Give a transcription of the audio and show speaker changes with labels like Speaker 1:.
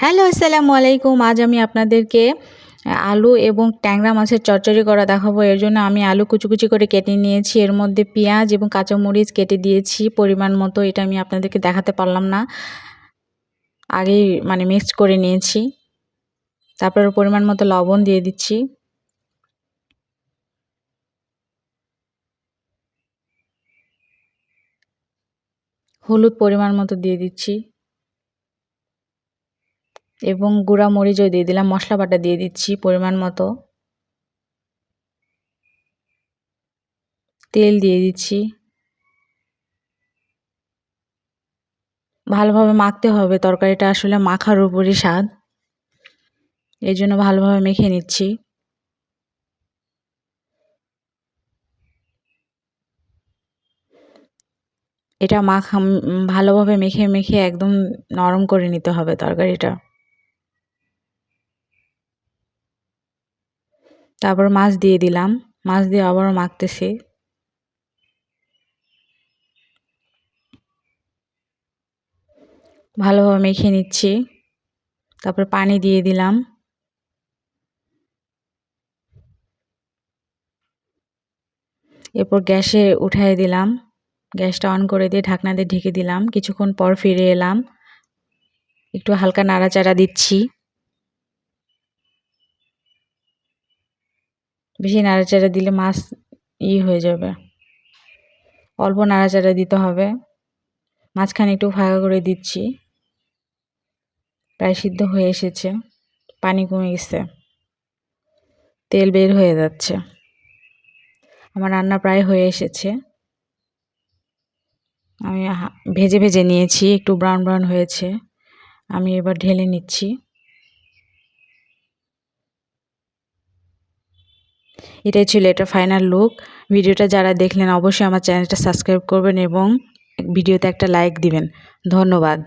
Speaker 1: Hello, আসসালামু আলাইকুম। আজ আমি আপনাদেরকে আলু এবং ট্যাংরা মাছের চচ্চড়ি করা দেখাবো। এর জন্য আমি আলু কুচি করে কেটে নিয়েছি। এর মধ্যে পেঁয়াজ এবং কাঁচামরিচ কেটে দিয়েছি। পরিমাণ মতো এটা আমি আপনাদেরকে দেখাতে পারলাম না। আগেই মানে মিক্সড করে নিয়েছি। তারপর পরিমাণ মতো লবণ দিয়ে দিচ্ছি। হলুদ পরিমাণ মতো দিয়ে দিচ্ছি। এবং গুঁড়া মরিচও দিয়ে দিলাম, মশলা বাটা দিয়ে দিচ্ছি পরিমাণ মতো। তেল দিয়ে দিচ্ছি। ভালোভাবে মাখতে হবে, তরকারিটা আসলে মাখার উপরই স্বাদ। এই জন্য ভালোভাবে মেখে নিচ্ছি। এটা মাখা ভালোভাবে মেখে মেখে একদম নরম করে নিতে হবে তরকারিটা। তারপর মাছ দিয়ে দিলাম। মাছ দিয়ে আবারও মাখতেছি। ভালোভাবে মেখে নিচ্ছি। তারপর পানি দিয়ে দিলাম। এরপর গ্যাসে উঠাই দিলাম। গ্যাসটা অন করে দিয়ে ঢাকনা দিয়ে ঢেকে দিলাম। কিছুক্ষণ পর ফিরে এলাম। একটু হালকা নাড়াচাড়া দিচ্ছি। বেশি নাড়াচাড়া দিলে মাছ ই হয়ে যাবে। অল্প নাড়াচাড়া দিতে হবে। মাঝখানে একটু ফাঁকা করে দিচ্ছি। প্রায় সিদ্ধ হয়ে এসেছে। পানি কমে গেছে। তেল বের হয়ে যাচ্ছে। আমার রান্না প্রায় হয়ে এসেছে। আমি ভেজে ভেজে নিয়েছি। একটু ব্রাউন ব্রাউন হয়েছে। আমি এবার ঢেলে নিচ্ছি। এটাই ছিল এটা ফাইনাল লুক ভিডিওটা যারা দেখলেন অবশ্যই আমার চ্যানেলটা সাবস্ক্রাইব করবেন এবং ভিডিওতে একটা লাইক দিবেন। ধন্যবাদ।